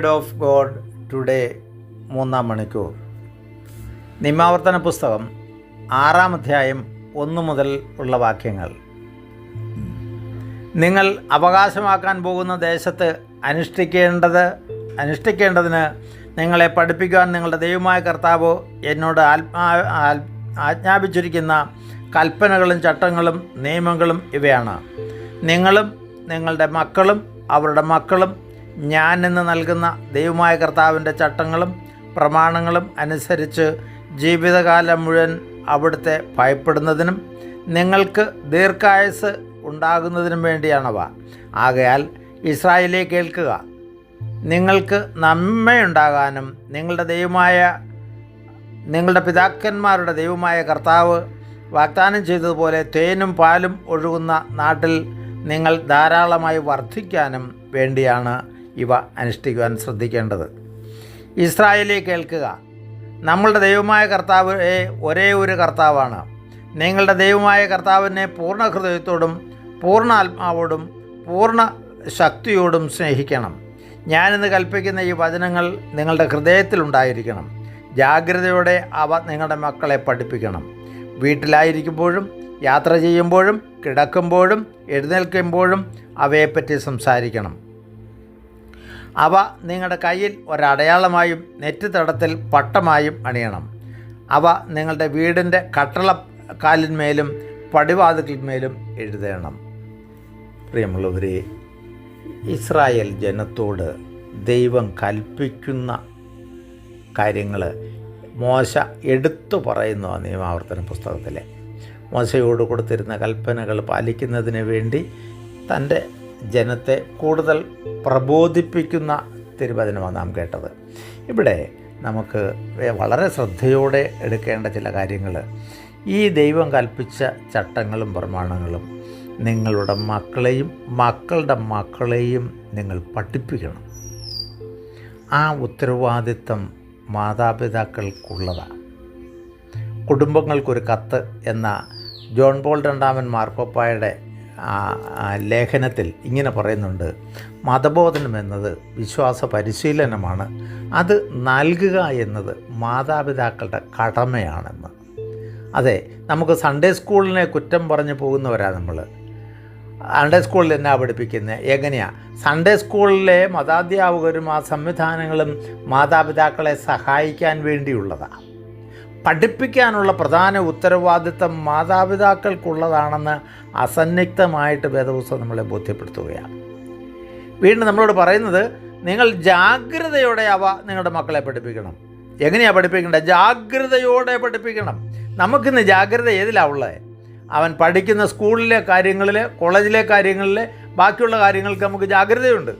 Word of God today മൂന്നാം മണിക്കൂർ. നിമാവർത്തന പുസ്തകം ആറാം അധ്യായം ഒന്നു മുതൽ ഉള്ള വാക്യങ്ങൾ. നിങ്ങൾ അവകാശമാക്കാൻ പോകുന്ന ദേശത്ത് അനുഷ്ഠിക്കേണ്ടത് അനുഷ്ഠിക്കേണ്ടതിന് നിങ്ങളെ പഠിപ്പിക്കുവാൻ നിങ്ങളുടെ ദൈവമായ കർത്താവ് എന്നോട് ആത്മാ ആജ്ഞാപിച്ചിരിക്കുന്ന കൽപ്പനകളും ചട്ടങ്ങളും നിയമങ്ങളും ഇവയാണ്. നിങ്ങളും നിങ്ങളുടെ മക്കളും അവരുടെ മക്കളും ഞാൻ ഇന്ന് നൽകുന്ന ദൈവമായ കർത്താവിന്റെ ചട്ടങ്ങളും പ്രമാണങ്ങളും അനുസരിച്ച് ജീവിതകാലം മുഴുവൻ അവിടുത്തെ ഭയപ്പെടുന്നതിനും നിങ്ങൾക്ക് ദീർഘായുസ് ഉണ്ടാകുന്നതിനും വേണ്ടിയാണവ. ആകയാൽ ഇസ്രായേലെ കേൾക്കുക. നിങ്ങൾക്ക് നന്മയുണ്ടാകാനും നിങ്ങളുടെ ദൈവമായ നിങ്ങളുടെ പിതാക്കന്മാരുടെ ദൈവമായ കർത്താവ് വാഗ്ദാനം ചെയ്തതുപോലെ തേനും പാലും ഒഴുകുന്ന നാട്ടിൽ നിങ്ങൾ ധാരാളമായി വർദ്ധിക്കാനും വേണ്ടിയാണ്. ഇവ അനുഷ്ഠിക്കുവാൻ ശ്രദ്ധിക്കേണ്ടത്. ഇസ്രായേലി കേൾക്കുക. നമ്മളുടെ ദൈവമായ കർത്താവ് ഒരേ ഒരു കർത്താവാണ്. നിങ്ങളുടെ ദൈവമായ കർത്താവിനെ പൂർണ ഹൃദയത്തോടും പൂർണ ആത്മാവോടും പൂർണ ശക്തിയോടും സ്നേഹിക്കണം. ഞാനിന്ന് കൽപ്പിക്കുന്ന ഈ വചനങ്ങൾ നിങ്ങളുടെ ഹൃദയത്തിലുണ്ടായിരിക്കണം ജാഗ്രതയോടെ അവ നിങ്ങളുടെ മക്കളെ പഠിപ്പിക്കണം. വീട്ടിലായിരിക്കുമ്പോഴും യാത്ര ചെയ്യുമ്പോഴും കിടക്കുമ്പോഴും എഴുന്നേൽക്കുമ്പോഴും അവയെപ്പറ്റി സംസാരിക്കണം. അവ നിങ്ങളുടെ കയ്യിൽ ഒരടയാളമായും നെറ്റിത്തടത്തിൽ പട്ടമായും അണിയണം. അവ നിങ്ങളുടെ വീടിന്റെ കട്ടള കാലിന്മേലും പടിവാതിലിന്മേലും എഴുതണം. പ്രിയമുള്ളവരെ ഇസ്രായേൽ ജനത്തോട് ദൈവം കൽപ്പിക്കുന്ന കാര്യങ്ങൾ മോശ എടുത്തു പറയുന്നു നിയമാവർത്തന പുസ്തകത്തിലെ. മോശയോട് കൊടുത്തിരുന്ന കൽപ്പനകൾ പാലിക്കുന്നതിന് വേണ്ടി തന്റെ ജനത്തെ കൂടുതൽ പ്രബോധിപ്പിക്കുന്ന തിരുവചനമാണ് നാം കേട്ടത്. ഇവിടെ നമുക്ക് വളരെ ശ്രദ്ധയോടെ എടുക്കേണ്ട ചില കാര്യങ്ങൾ. ഈ ദൈവം കൽപ്പിച്ച ചട്ടങ്ങളും പ്രമാണങ്ങളും നിങ്ങളുടെ മക്കളെയും മക്കളുടെ മക്കളെയും നിങ്ങൾ പഠിപ്പിക്കണം. ആ ഉത്തരവാദിത്വം മാതാപിതാക്കൾക്കുള്ളതാണ്. കുടുംബങ്ങൾക്കൊരു കത്ത് എന്ന ജോൺ പോൾ രണ്ടാമൻ മാർക്കോപ്പായുടെ ലേഖനത്തിൽ ഇങ്ങനെ പറയുന്നുണ്ട്. മതബോധനം എന്നത് വിശ്വാസ പരിശീലനമാണ്. അത് നൽകുക എന്നത് മാതാപിതാക്കളുടെ കടമയാണെന്ന്. അതെ നമുക്ക് സൺഡേ സ്കൂളിനെ കുറ്റം പറഞ്ഞു പോകുന്നവരാണ് നമ്മൾ സൺഡേ സ്കൂളിൽ എന്നാ പഠിപ്പിക്കുന്നത് എങ്ങനെയാണ് സൺഡേ സ്കൂളിലെ മതാധ്യാപകരും ആ സംവിധാനങ്ങളും മാതാപിതാക്കളെ സഹായിക്കാൻ വേണ്ടിയുള്ളതാണ് പഠിപ്പിക്കാനുള്ള പ്രധാന ഉത്തരവാദിത്തം മാതാപിതാക്കൾക്കുള്ളതാണെന്ന് അസന്നിഗ്ധമായിട്ട് വേദപുസ്തകം നമ്മളെ ബോധ്യപ്പെടുത്തുകയാണ്. വീണ്ടും നമ്മളോട് പറയുന്നത് നിങ്ങൾ ജാഗ്രതയോടെ അവ നിങ്ങളുടെ മക്കളെ പഠിപ്പിക്കണം. എങ്ങനെയാണ് പഠിപ്പിക്കേണ്ടത്? ജാഗ്രതയോടെ പഠിപ്പിക്കണം. നമുക്കിന്ന് ജാഗ്രത ഏതിലാണ് ഉള്ളത്? അവൻ പഠിക്കുന്ന സ്കൂളിലെ കാര്യങ്ങളിൽ കോളേജിലെ കാര്യങ്ങളിൽ ബാക്കിയുള്ള കാര്യങ്ങൾക്ക് നമുക്ക് ജാഗ്രതയുണ്ട്.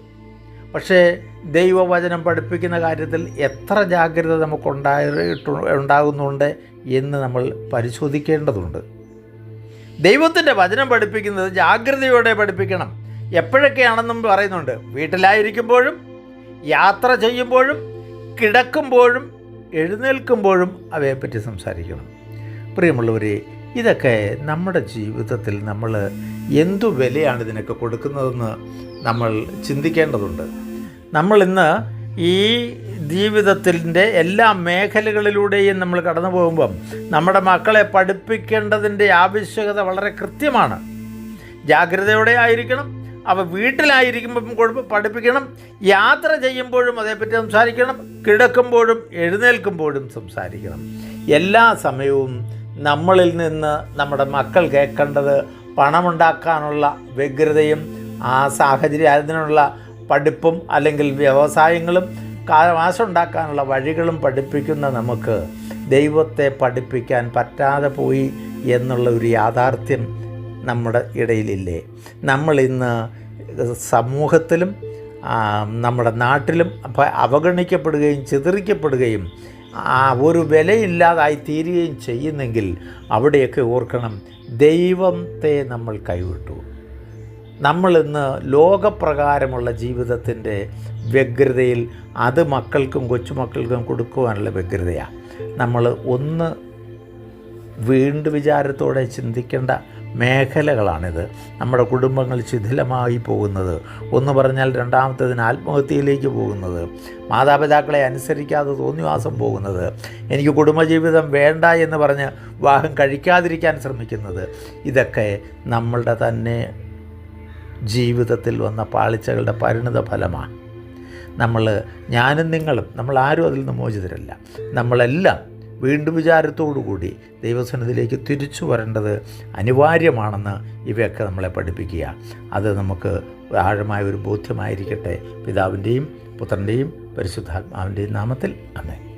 പക്ഷേ ദൈവവചനം പഠിപ്പിക്കുന്ന കാര്യത്തിൽ എത്ര ജാഗ്രത നമുക്കുണ്ടായിട്ട് ഉണ്ടാകുന്നുണ്ട് എന്ന് നമ്മൾ പരിശോധിക്കേണ്ടതുണ്ട്. ദൈവത്തിന്റെ വചനം പഠിപ്പിക്കുന്നത് ജാഗ്രതയോടെ പഠിപ്പിക്കണം. എപ്പോഴൊക്കെയാണെന്നും പറയുന്നുണ്ട്. വീട്ടിലായിരിക്കുമ്പോഴും യാത്ര ചെയ്യുമ്പോഴും കിടക്കുമ്പോഴും എഴുന്നേൽക്കുമ്പോഴും അവയെപ്പറ്റി സംസാരിക്കണം. പ്രിയമുള്ളവരെ ഇതൊക്കെ നമ്മുടെ ജീവിതത്തിൽ നമ്മൾ എന്തു വിലയാണ് ഇതിനൊക്കെ കൊടുക്കുന്നതെന്ന് നമ്മൾ ചിന്തിക്കേണ്ടതുണ്ട്. നമ്മൾ ഇന്ന് ഈ ജീവിതത്തിന്റെ എല്ലാ മേഖലകളിലൂടെയും നമ്മൾ കടന്നു പോകുമ്പം നമ്മുടെ മക്കളെ പഠിപ്പിക്കേണ്ടതിന്റെ ആവശ്യകത വളരെ കൃത്യമാണ്. ജാഗ്രതയോടെ ആയിരിക്കണം. അവ വീട്ടിലായിരിക്കുമ്പം കുഴപ്പം പഠിപ്പിക്കണം. യാത്ര ചെയ്യുമ്പോഴും അതേപ്പറ്റി സംസാരിക്കണം. കിടക്കുമ്പോഴും എഴുന്നേൽക്കുമ്പോഴും സംസാരിക്കണം. എല്ലാ സമയവും നമ്മളിൽ നിന്ന് നമ്മുടെ മക്കൾ കേൾക്കേണ്ടത് പണമുണ്ടാക്കാനുള്ള വ്യഗ്രതയും ആ സാഹചര്യം അതിനുള്ള പഠിപ്പും അല്ലെങ്കിൽ വ്യവസായങ്ങളും കാശുണ്ടാക്കാനുള്ള വഴികളും പഠിപ്പിക്കുന്ന നമുക്ക് ദൈവത്തെ പഠിപ്പിക്കാൻ പറ്റാതെ പോയി എന്നുള്ള ഒരു യാഥാർത്ഥ്യം നമ്മുടെ ഇടയിലില്ലേ. നമ്മളിന്ന് സമൂഹത്തിലും നമ്മുടെ നാട്ടിലും അവഗണിക്കപ്പെടുകയും ചിതറിക്കപ്പെടുകയും ഒരു വിലയില്ലാതായി തീരുകയും ചെയ്യുന്നെങ്കിൽ അവിടെയൊക്കെ ഓർക്കണം ദൈവത്തെ നമ്മൾ കൈവിട്ടു. നമ്മളിന്ന് ലോകപ്രകാരമുള്ള ജീവിതത്തിന്റെ വ്യഗ്രതയിൽ അത് മക്കൾക്കും കൊച്ചുമക്കൾക്കും കൊടുക്കുവാനുള്ള വ്യഗ്രതയാണ് നമ്മൾ ഒന്ന് വീണ്ടു വിചാരത്തോടെ ചിന്തിക്കേണ്ട മേഖലകളാണിത്. നമ്മുടെ കുടുംബങ്ങൾ ശിഥിലമായി പോകുന്നത്. ഒന്ന് പറഞ്ഞാൽ രണ്ടാമത്തേതിന് ആത്മഹത്യയിലേക്ക് പോകുന്നത്. മാതാപിതാക്കളെ അനുസരിക്കാതെ തോന്നിവാസം പോകുന്നത്. എനിക്ക് കുടുംബജീവിതം വേണ്ട എന്ന് പറഞ്ഞ് വിവാഹം കഴിക്കാതിരിക്കാൻ ശ്രമിക്കുന്നത്. ഇതൊക്കെ നമ്മളുടെ തന്നെ ജീവിതത്തിൽ വന്ന പാളിച്ചകളുടെ പരിണിത ഫലമാണ്. നമ്മൾ ഞാനും നിങ്ങളും നമ്മൾ ആരും അതിൽ നിന്ന് മോചിതരല്ല. നമ്മളെല്ലാം വീണ്ടും വിചാരത്തോടുകൂടി ദൈവസന്നിധിയിലേക്ക് തിരിച്ചു വരേണ്ടത് അനിവാര്യമാണെന്ന് ഇവയൊക്കെ നമ്മളെ പഠിപ്പിക്കുക. അത് നമുക്ക് ആഴമായ ഒരു ബോധ്യമായിരിക്കട്ടെ. പിതാവിന്റെയും പുത്രന്റെയും പരിശുദ്ധാത്മാവിന്റെയും നാമത്തിൽ. അമേ